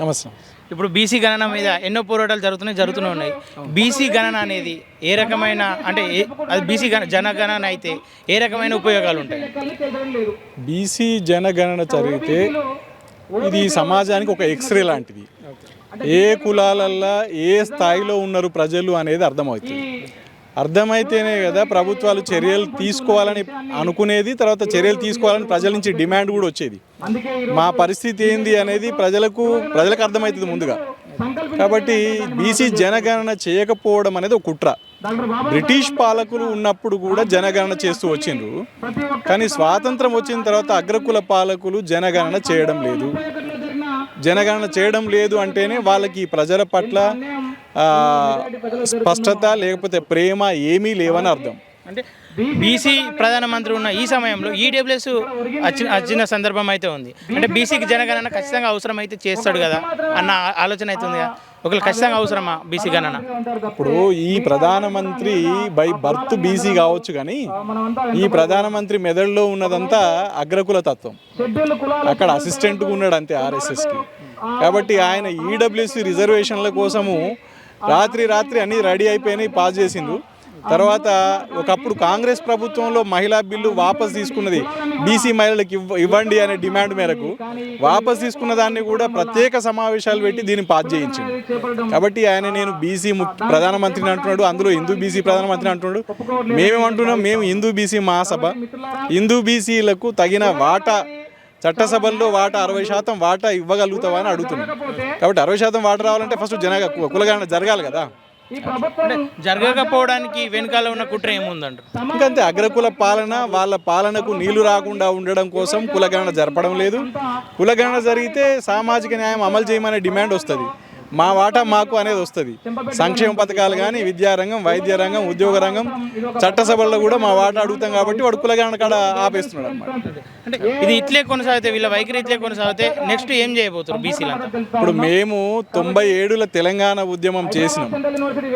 నమస్తే. ఇప్పుడు బీసీ గణన మీద ఎన్నో పోరాటాలు జరుగుతున్నాయి జరుగుతూనే ఉన్నాయి. బీసీ గణన అనేది ఏ రకమైన అంటే ఏ- అది బీసీ గణ జనగణన అయితే ఏ రకమైన ఉపయోగాలు ఉంటాయి? బీసీ జనగణన జరిగితే ఇది సమాజానికి ఒక ఎక్స్రే లాంటిది. ఏ కులాలల్లో ఏ స్థాయిలో ఉన్నారు ప్రజలు అనేది అర్థమవుతుంది. అర్థమైతేనే కదా ప్రభుత్వాలు చర్యలు తీసుకోవాలని అనుకునేది తర్వాత చర్యలు తీసుకోవాలని ప్రజల నుంచి డిమాండ్ కూడా వచ్చేది. మా పరిస్థితి ఏంది అనేది ప్రజలకు ప్రజలకు అర్థమవుతుంది ముందుగా. కాబట్టి బీసీ జనగణన చేయకపోవడం అనేది ఒక కుట్ర. బ్రిటిష్ పాలకులు ఉన్నప్పుడు కూడా జనగణన చేస్తూ వచ్చిండ్రు. కానీ స్వాతంత్రం వచ్చిన తర్వాత అగ్రకుల పాలకులు జనగణన చేయడం లేదు. జనగణన చేయడం లేదు అంటేనే వాళ్ళకి ప్రజల పట్ల స్పష్టత లేకపోతే ప్రేమ ఏమీ లేవని అర్థం. అంటే బీసీ ప్రధానమంత్రి ఉన్న ఈ సమయంలో ఈడబ్ల్యూఎస్ వచ్చిన వచ్చిన సందర్భం అయితే ఉంది. అంటే బీసీకి జనగణన ఖచ్చితంగా అవసరం అయితే చేస్తాడు కదా అన్న ఆలోచన అయితే ఉంది కదా ఒకవేళ ఖచ్చితంగా అవసరమా బీసీ గణన? ఇప్పుడు ఈ ప్రధానమంత్రి బై బర్త్ బీసీ కావచ్చు కానీ ఈ ప్రధానమంత్రి మెదడులో ఉన్నదంతా అగ్రకుల తత్వం. అక్కడ అసిస్టెంట్గా ఉన్నాడు అంతే ఆర్ఎస్ఎస్కి కాబట్టి ఆయన ఈడబ్ల్యూసి రిజర్వేషన్ల కోసము రాత్రి రాత్రి అన్ని రెడీ అయిపోయినాయి పాస్ చేసిండ్రు. తర్వాత ఒకప్పుడు కాంగ్రెస్ ప్రభుత్వంలో మహిళా బిల్లు వాపస్ తీసుకున్నది బీసీ మహిళలకు ఇవ్వండి అనే డిమాండ్ మేరకు వాపస్ తీసుకున్న దాన్ని కూడా ప్రత్యేక సమావేశాలు పెట్టి దీన్ని పాస్ చేయించింది. కాబట్టి ఆయన నేను బీసీ ప్రధానమంత్రిని అంటున్నాడు అందులో హిందూ బీసీ ప్రధానమంత్రిని అంటున్నాడు. మేమేమంటున్నాం? మేము హిందూ బీసీ మహాసభ. హిందూ బీసీలకు తగిన వాటా చట్టసభల్లో వాటా అరవై శాతం వాటా ఇవ్వగలుగుతావా అని అడుగుతున్నాం. కాబట్టి అరవై శాతం వాటా రావాలంటే ఫస్ట్ జనగా కులగణన జరగాలి కదా. జరగకపోవడానికి వెనకాల ఉన్న కుట్ర ఏముందంటారు? ఇంకంతే అగ్రకుల పాలన వాళ్ళ పాలనకు నీళ్ళు రాకుండా ఉండడం కోసం కులగణన జరపడం లేదు. కులగణన జరిగితే సామాజిక న్యాయం అమలు చేయమనే డిమాండ్ వస్తుంది. మా వాటా మాకు అనేది వస్తుంది. సంక్షేమ పథకాలు కానీ విద్యారంగం వైద్య రంగం ఉద్యోగ రంగం చట్టసభల్లో కూడా మా వాటా అడుగుతాం కాబట్టి వాడు కులగణన కాడ ఆపేస్తున్నాడు అనమాట అంటే ఇది ఇట్లే కొనసాగితే వీళ్ళ వైఖరి ఇట్లే కొనసాగితే నెక్స్ట్ ఏం చేయబోతారు బీసీలంతా ఇప్పుడు మేము తొంభై ఏడుల తెలంగాణ ఉద్యమం చేసినాం.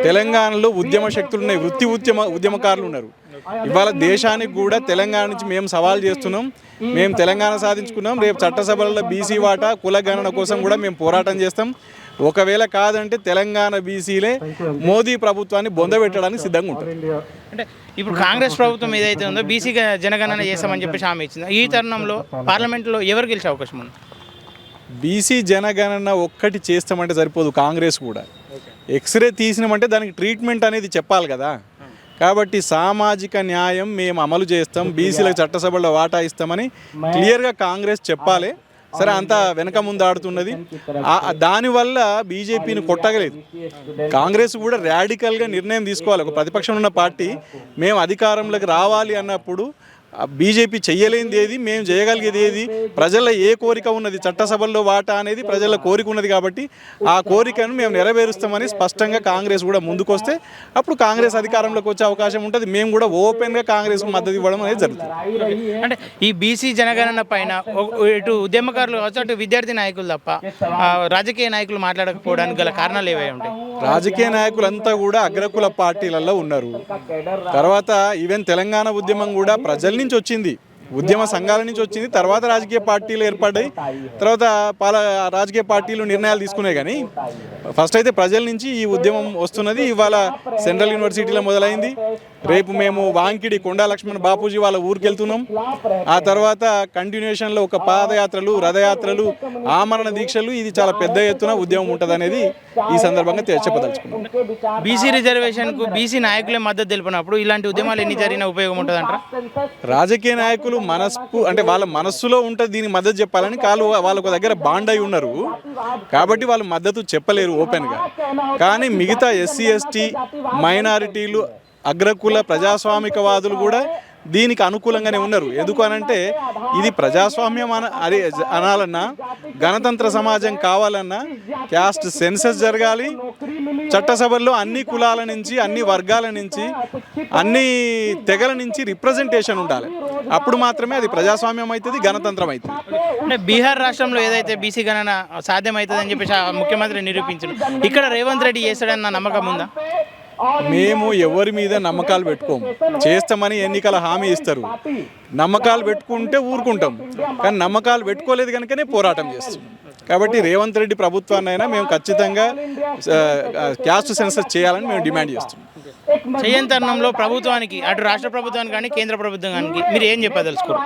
తెలంగాణలో ఉద్యమ శక్తులు ఉన్నాయి వృత్తి ఉద్యమ ఉద్యమకారులు ఉన్నారు. ఇవాళ దేశానికి కూడా తెలంగాణ నుంచి మేము సవాల్ చేస్తున్నాం. మేము తెలంగాణ సాధించుకున్నాం. రేపు చట్టసభలలో బీసీ వాటా కులగణన కోసం కూడా మేము పోరాటం చేస్తాం. ఒకవేళ కాదంటే తెలంగాణ బీసీలే మోదీ ప్రభుత్వాన్ని బొందబెట్టడానికి సిద్ధంగా ఉంటారు. అంటే ఇప్పుడు కాంగ్రెస్ ప్రభుత్వం ఏదైతే ఉందో బీసీ జనగణన చేస్తామని చెప్పేసి హామీ ఇచ్చింది? ఈ తరుణంలో పార్లమెంట్లో ఎవరు గెలిచే అవకాశం ఉంది? బీసీ జనగణన ఒక్కటి చేస్తామంటే సరిపోదు కాంగ్రెస్ కూడా. ఎక్స్రే తీసినామంటే దానికి ట్రీట్మెంట్ అనేది చెప్పాలి కదా. కాబట్టి సామాజిక న్యాయం మేము అమలు చేస్తాం. బీసీలకు చట్టసభలో వాటా ఇస్తామని క్లియర్గా కాంగ్రెస్ చెప్పాలి. సరే అంత వెనక ముందు ఆడుతున్నది. దానివల్ల బీజేపీని కొట్టగలేదు. కాంగ్రెస్ కూడా ర్యాడికల్గా నిర్ణయం తీసుకోవాలి. ఒక ప్రతిపక్షం ఉన్న పార్టీ మేము అధికారంలోకి రావాలి అన్నప్పుడు బీజేపీ చేయలేనిది ఏది మేము చేయగలిగేది ఏది? ప్రజల ఏ కోరిక ఉన్నది? చట్టసభల్లో వాటా అనేది ప్రజల కోరిక ఉన్నది కాబట్టి ఆ కోరికను మేము నెరవేరుస్తామని స్పష్టంగా కాంగ్రెస్ కూడా ముందుకొస్తే అప్పుడు కాంగ్రెస్ అధికారంలోకి వచ్చే అవకాశం ఉంటుంది. మేము కూడా ఓపెన్గా కాంగ్రెస్ మద్దతు ఇవ్వడం అనేది జరుగుతుంది. అంటే ఈ బీసీ జనగణన పైన ఇటు ఉద్యమకారులు కావచ్చు అటు విద్యార్థి నాయకులు తప్ప రాజకీయ నాయకులు మాట్లాడకపోవడానికి గల కారణాలు ఏవై ఉంటాయి? రాజకీయ నాయకులంతా కూడా అగ్రకుల పార్టీలలో ఉన్నారు. తర్వాత ఈవెన్ తెలంగాణ ఉద్యమం కూడా ప్రజల నుంచి వచ్చింది. ఉద్యమ సంఘాల నుంచి వచ్చింది. తర్వాత రాజకీయ పార్టీలు ఏర్పడ్డాయి. తర్వాత పాల రాజకీయ పార్టీలు నిర్ణయాలు తీసుకున్నాయి కానీ ఫస్ట్ అయితే ప్రజల నుంచి ఈ ఉద్యమం వస్తున్నది. ఇవాళ సెంట్రల్ యూనివర్సిటీలో మొదలైంది. రేపు మేము వాంకిడి కొండా లక్ష్మణ్ బాపూజీ వాళ్ళ ఊరికి వెళ్తున్నాం. ఆ తర్వాత కంటిన్యూషన్లో ఒక పాదయాత్రలు రథయాత్రలు ఆమరణ దీక్షలు ఇది చాలా పెద్ద ఎత్తున ఉద్యమం ఉంటుంది అనేది ఈ సందర్భంగా చెప్పదలుచుకున్నాం బీసీ రిజర్వేషన్కు బీసీ నాయకులే మద్దతు తెలిపినప్పుడు ఇలాంటి ఉద్యమాలు ఎన్ని జరిగినా ఉపయోగం ఉంటుందంటారా? రాజకీయ నాయకులు మనస్పు అంటే వాళ్ళ మనస్సులో ఉంటే దీనికి మద్దతు చెప్పాలని కాళ్ళు వాళ్ళ దగ్గర బాండ్ అయి ఉన్నారు. కాబట్టి వాళ్ళు మద్దతు చెప్పలేరు ఓపెన్గా. కానీ మిగతా ఎస్సీ ఎస్టీ మైనారిటీలు అగ్రకుల ప్రజాస్వామికవాదులు కూడా దీనికి అనుకూలంగానే ఉన్నారు. ఎందుకు అనంటే ఇది ప్రజాస్వామ్యం అన అది అనాలన్నా గణతంత్ర సమాజం కావాలన్నా క్యాస్ట్ సెన్సస్ జరగాలి. చట్టసభల్లో అన్ని కులాల నుంచి అన్ని వర్గాల నుంచి అన్ని తెగల నుంచి రిప్రజెంటేషన్ ఉండాలి. అప్పుడు మాత్రమే అది ప్రజాస్వామ్యం అవుతుంది గణతంత్రం అవుతుంది. అంటే బీహార్ రాష్ట్రంలో ఏదైతే బీసీ గణన సాధ్యమవుతుందని చెప్పేసి ఆ ముఖ్యమంత్రి నిరూపించారు. ఇక్కడ రేవంత్ రెడ్డి చేస్తాడన్న నమ్మకం ఉందా? మేము ఎవరి మీద నమ్మకాలు పెట్టుకోము. చేస్తామని ఎన్నికల హామీ ఇస్తారు. నమ్మకాలు పెట్టుకుంటే ఊరుకుంటాం. కానీ నమ్మకాలు పెట్టుకోలేదు కనుకనే పోరాటం చేస్తాం కాబట్టి రేవంత్ రెడ్డి ప్రభుత్వాన్నైనా మేము ఖచ్చితంగా క్యాస్ట్ సెన్సస్ చేయాలని మేము డిమాండ్ చేస్తున్నాం. చేయని తరుణంలో ప్రభుత్వానికి అటు రాష్ట్ర ప్రభుత్వానికి కానీ కేంద్ర ప్రభుత్వానికి మీరు ఏం చెప్పదలుచుకోరు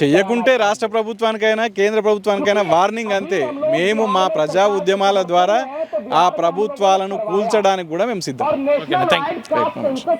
చెయ్యకుంటే రాష్ట్ర ప్రభుత్వానికైనా కేంద్ర ప్రభుత్వానికైనా వార్నింగ్ అంతే. మేము మా ప్రజా ఉద్యమాల ద్వారా ఆ ప్రభుత్వాలను కూల్చడానికి కూడా మేము సిద్ధం. Thank you